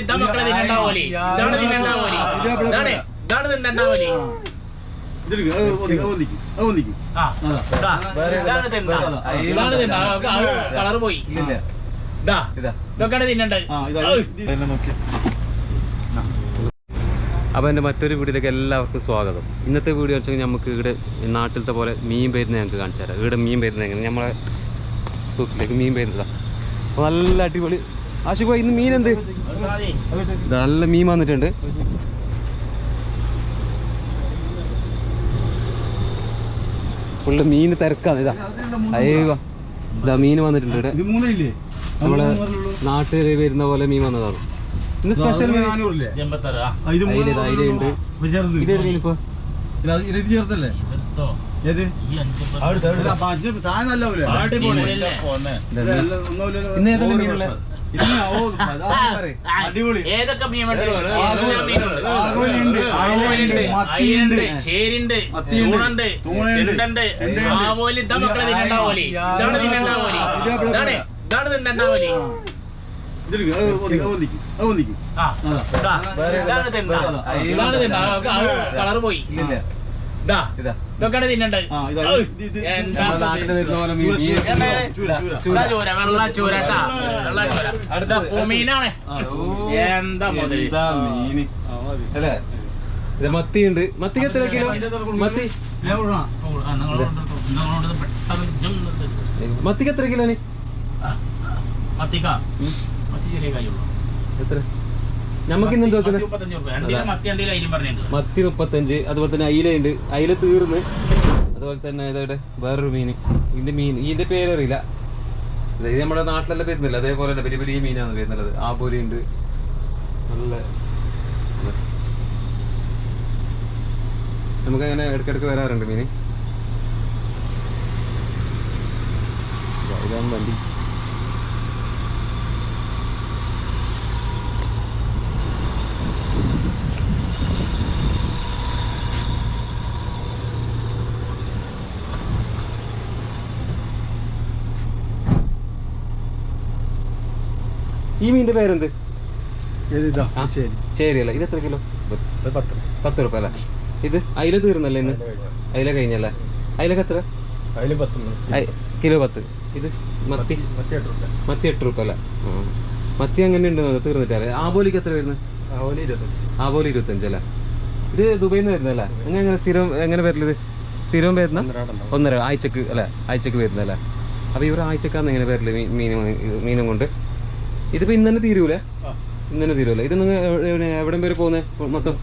ഇതാ മക്കളെ തിന്നണ്ടാവോലി ഇതാണ് ഇതാണ്. ഇതാണ് കളർ പോയി. ഇതൊക്കെയാണ് തിന്നണ്ടത്. അപ്പോൾ എന്റെ മറ്റൊരു വീഡിയോയിലേക്ക് എല്ലാവർക്കും സ്വാഗതം. ഇന്നത്തെ വീഡിയോ വെച്ചാൽ നമുക്ക് ഇവിടെ നാട്ടിലത്തെ പോലെ മീൻ പേരുന്ന ഞങ്ങൾക്ക് കാണിച്ചു തരാം. ഇവിടെ മീൻ പേരുന്ന എങ്ങനെ? നമ്മളെ സൂക്കിലേക്ക് മീൻ പേരുന്നതാ നല്ല അടിപൊളി ആശുപോ ഇന്ന് മീൻ എന്ത്? നല്ല മീൻ വന്നിട്ടുണ്ട്. ഫുള്ള് മീൻ തിരക്കാണ് ഇതാ. അയ്യോ ഇതാ മീൻ വന്നിട്ടുണ്ട് ഇവിടെ. ഇത് മൂന്നില്ലേ? അത് നമ്മളെ നാട്ടിൽ വരുന്ന പോലെ മീൻ വന്നതാണ്. ഇന്ന് സ്പെഷ്യൽ മീൻ. ഇതേത് ചേർത്തല്ലേ? ഇന്ന് ഏതെല്ലാം മീനുള്ളത്? അടിപൊളി. ഏതൊക്കെ മീനുണ്ട് അയിലുണ്ട് ചേരുണ്ട് തൂണുണ്ട് തിണ്ടണ്ട്. ആവോലി ഇതാ മക്കളെ തിന്നണ്ടാവോലി ഇതാണ് തിന്നണ്ടാവോലി ഇതാണ് ഇതാണ് തിന്നണ്ടാവോലി. ഇതാണ് തിന്ന കളർ പോയി. ഇതാ ഇതാ. ഇതൊക്കെയാണ് തിന്നണ്ടത് ചൂര, വെള്ള ചൂര വെള്ള ചൂര അടുത്ത പൂമീനാണ് എന്താ മുതൽ. അല്ലേ? ഇത് മത്തിയുണ്ട്. മത്തിക്ക് എത്ര കിലോ? മത്തി. മത്തിക്ക് എത്ര കിലോന്? ആ, മത്തിക്ക? മത്തി ചെറിയ കായുള്ളൂ എത്ര? നമുക്ക് ഇന്ന് വെക്കുന്നത്? മത്തി മുപ്പത്തഞ്ച് അതുപോലെ തന്നെ അയിലുണ്ട് അയില തീർന്ന്. അതുപോലെ തന്നെ ഇതവിടെ വേറൊരു മീൻ. ഇതിന്റെ മീൻ ഇതിന്റെ പേരറിയില്ല. ഇത് നമ്മുടെ നാട്ടിലെല്ലാം വരുന്നില്ല. അതേപോലെ തന്നെ വലിയ വലിയ മീനാണ് വരുന്നത്. ആബോലി ഉണ്ട്. നല്ല നമുക്ക് അങ്ങനെ ഇടയ്ക്കിടയ്ക്ക് വരാറുണ്ട് മീൻ. ഇതാണ് വണ്ടി. ഈ മീനിന്റെ പേരെന്ത്. ശരി. അല്ല ഇത് എത്ര കിലോ? പത്ത്. രൂപ റുപ്യ അല്ലേ? ഇത് അയില തീർന്നല്ലേ ഇന്ന്? അയില കഴിഞ്ഞല്ലേ? അയിലൊക്കെ എത്ര? കിലോ പത്ത്. ഇത് മത്തി? മത്തി എട്ട് രൂപ റുപ്യ അല്ലേ? മത്തി അങ്ങനെ ഉണ്ട് തീർന്നിട്ടല്ലേ? ആബോലിക്ക് എത്ര വരുന്നത്. ആബോലി ഇരുപത്തഞ്ച്. അല്ലേ? ഇത് ദുബൈയിൽ നിന്ന് വരുന്നല്ലേ നിങ്ങൾ എങ്ങനെ സ്ഥിരം എങ്ങനെ വരലത് സ്ഥിരം വരുന്ന ഒന്നര ആഴ്ചക്ക് അല്ലേ? ആഴ്ചക്ക് വരുന്നല്ലേ അപ്പോൾ ഇവർ ആഴ്ചക്കാന്ന് എങ്ങനെ വരൽ മീനും കൊണ്ട്. ഇതിപ്പോൾ ഇന്ന് തന്നെ തീരൂലേ. ഇന്ന് തന്നെ തീരുമല്ലോ ഇത് നിങ്ങൾ എവിടെ പേര് പോകുന്നത് മൊത്തം?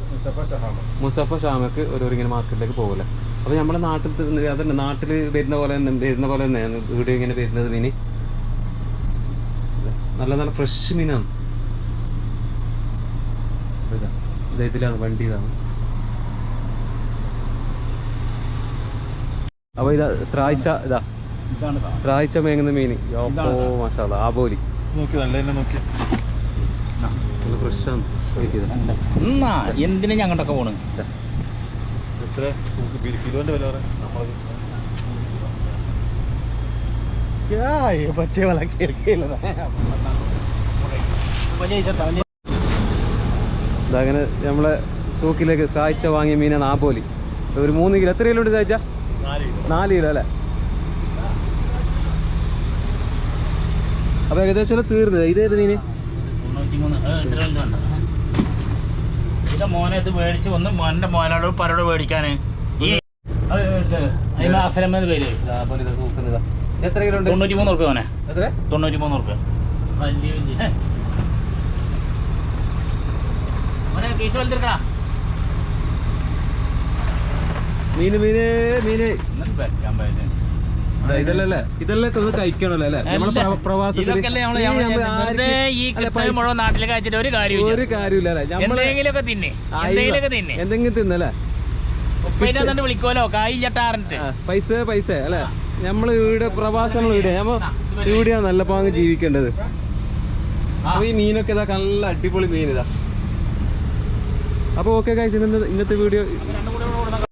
മുസഫ ഷാമക്ക് ഓരോരിങ്ങനെ മാർക്കറ്റിലേക്ക് പോകൂല അപ്പൊ നമ്മുടെ നാട്ടിൽ അതന്നെ നാട്ടിൽ വരുന്ന പോലെ തന്നെ വരുന്ന പോലെ തന്നെ വീഡിയോ ഇങ്ങനെ വരുന്നത് മീന്. നല്ല നല്ല ഫ്രഷ് മീനാണ്. ഇതാ. ഇത് ഇതിലാണ് വണ്ടി ഇതാണ് അപ്പോൾ ഇതാ സ്രായിച്ച ഇതാ. സ്രായിച്ച മേങ്ങുന്ന മീൻ ഓ മാഷാ ആബോലി നോക്കി നല്ല തന്നെ നോക്കി. എന്നാ എന്തിനാ ഞങ്ങട്ടൊക്കെ പോണ്? എത്ര? കിലോന്റെ വില പറയാം. പച്ചേ വില ഇതങ്ങനെ നമ്മളെ സൂക്കിലേക്ക് സായിച്ച വാങ്ങിയ മീനാണ് ആപോലി ഒരു മൂന്ന് കിലോ. എത്ര കിലോ ഉണ്ട് സായിച്ച? നാല് കിലോ അല്ലേ? അപ്പൊ ഏകദേശം തീർന്നത്. ഇതേത് മീന് തൊണ്ണൂറ്റിമൂന്ന്. ഏ, ഇത്ര ഇത് മോനെ ഇത് മേടിച്ച് വന്ന് മോന്റെ മോനോട് പരോട് ഈ അസലമെന്ന് പേര്? ഇത് എത്ര കിലോ ഉണ്ട്? തൊണ്ണൂറ്റിമൂന്ന് ഉറുപ്പ്യ മോനെ. എത്ര? തൊണ്ണൂറ്റിമൂന്ന് ഉറുപ്പ്യ വലിയ വലിയ. മോനെ മീന് മീന് മീന്. വെക്കാൻ ഇതാ, ഇതല്ലേ ഇതെല്ലാം ഒന്ന് കഴിക്കണല്ലോ അല്ലേ? നമ്മളെ ഒരു കാര്യമില്ല എന്തെങ്കിലുമൊക്കെ തിന്നെ എന്തെങ്കിലുമൊക്കെ തിന്നെ. എന്തെങ്കിലും തിന്നല്ലേ കായ് പൈസ പൈസ അല്ലേ? നമ്മൾ ഇവിടെ പ്രവാസങ്ങൾ ഇവിടെ നമ്മ ഇവിടെയാണ് നല്ല പാങ്ങ് ജീവിക്കേണ്ടത് അപ്പൊ ഈ മീനൊക്കെ ഇതാ നല്ല അടിപൊളി മീൻ ഇതാ. അപ്പൊ ഓക്കെ കഴിച്ച് ഇന്നത്തെ വീഡിയോ